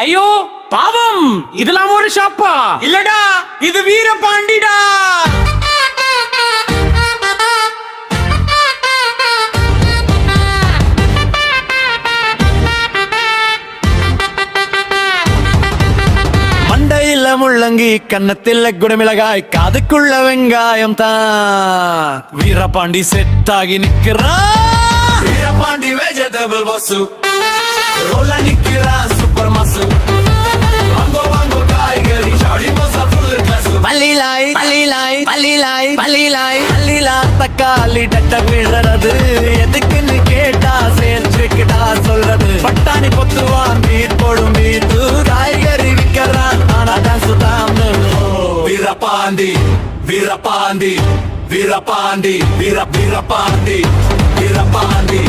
ஐயோ பாவம். இதெல்லாம் ஒரு ஷாப்பா? இல்லடா இது வீரபாண்டிடா. மண்டையில முள்ளங்கி கன்னத்தில் குடமிளகாய் காதுக்குள்ள வெங்காயம் தான் வீரபாண்டி செட் ஆகி நிக்கிறான் வீரபாண்டி வெஜிடபிள் பசு ரோல பள்ளிலாய் பள்ளிலாய் பள்ளிலாய் பள்ளிலாய் பல்லிலா தக்காளி டட்ட விழறது. எதுக்குன்னு கேட்டா சேர்த்துக்கிட்டா சொல்றது. பட்டாணி பொத்துவான் மீட் போடும் மீட்டு காய்கறி விற்கிறான் ஆனா தான் சுதாம் வீரபாண்டி வீரபாண்டி வீரபாண்டி வீர வீரபாண்டி வீரபாண்டி வீரபாண்டி